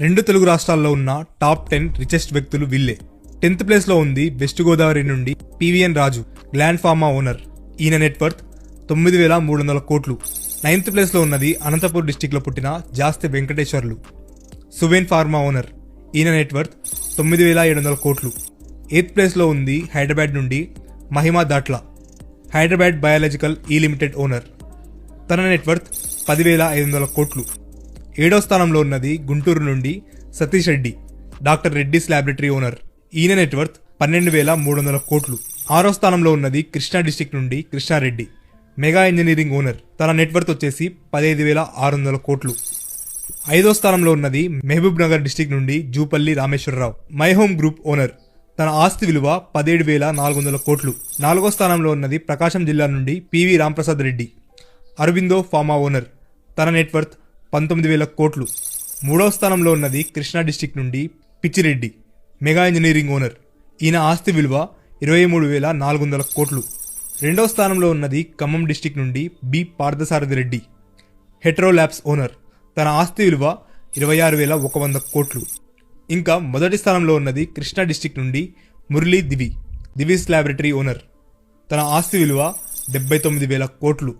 రెండు తెలుగు రాష్ట్రాల్లో ఉన్న టాప్ టెన్ రిచెస్ట్ వ్యక్తులు వీళ్ళే. టెన్త్ ప్లేస్లో ఉంది వెస్ట్ గోదావరి నుండి PVN Raju gland pharma owner. ఈయన నెట్వర్త్ తొమ్మిది వేల మూడు వందల కోట్లు. నైన్త్ ప్లేస్లో ఉన్నది అనంతపూర్ డిస్టిక్లో పుట్టిన జాస్తి వెంకటేశ్వర్లు. Suven pharma owner. ఈయన నెట్వర్త్ తొమ్మిది వేల ఏడు వందల కోట్లు. ఎయిత్ ప్లేస్లో ఉంది హైదరాబాద్ నుండి Mahima Datla. Hyderabad biological E limited owner. తన నెట్వర్త్ పదివేల ఐదు వందల కోట్లు. ఏడో స్థానంలో ఉన్నది గుంటూరు నుండి Satish Reddy doctor Reddy's laboratory owner. ఈయన నెట్వర్త్ పన్నెండు వేల మూడు వందల కోట్లు. ఆరో స్థానంలో ఉన్నది కృష్ణా డిస్టిక్ నుండి కృష్ణారెడ్డి. Mega engineering owner. తన నెట్వర్త్ వచ్చేసి పదహైదు వేల ఆరు వందల కోట్లు. ఐదో స్థానంలో ఉన్నది మహబూబ్ నగర్ డిస్టిక్ నుండి Jupalli Rameshwara Rao. My home group owner. తన ఆస్తి విలువ పదిహేడు వేల నాలుగు వందల కోట్లు. నాలుగో స్థానంలో ఉన్నది ప్రకాశం జిల్లా నుండి పివి రాంప్రసాద్ రెడ్డి. Aurobindo pharma owner. తన నెట్వర్త్ పంతొమ్మిది వేల కోట్లు. మూడవ స్థానంలో ఉన్నది కృష్ణా డిస్టిక్ నుండి పిచ్చిరెడ్డి మెగా ఇంజనీరింగ్ ఓనర్. ఈయన ఆస్తి విలువ ఇరవై మూడు వేల నాలుగు వందల కోట్లు. రెండవ స్థానంలో ఉన్నది ఖమ్మం డిస్టిక్ నుండి B Parthasaradhi Reddy Hetero labs owner. తన ఆస్తి విలువ ఇరవై ఆరు వేల ఒక వంద కోట్లు. ఇంకా మొదటి స్థానంలో ఉన్నది కృష్ణా డిస్టిక్ నుండి మురళీ దివి దివిస్ ల్యాబొరేటరీ ఓనర్. తన ఆస్తి విలువ డెబ్బై తొమ్మిది వేల కోట్లు.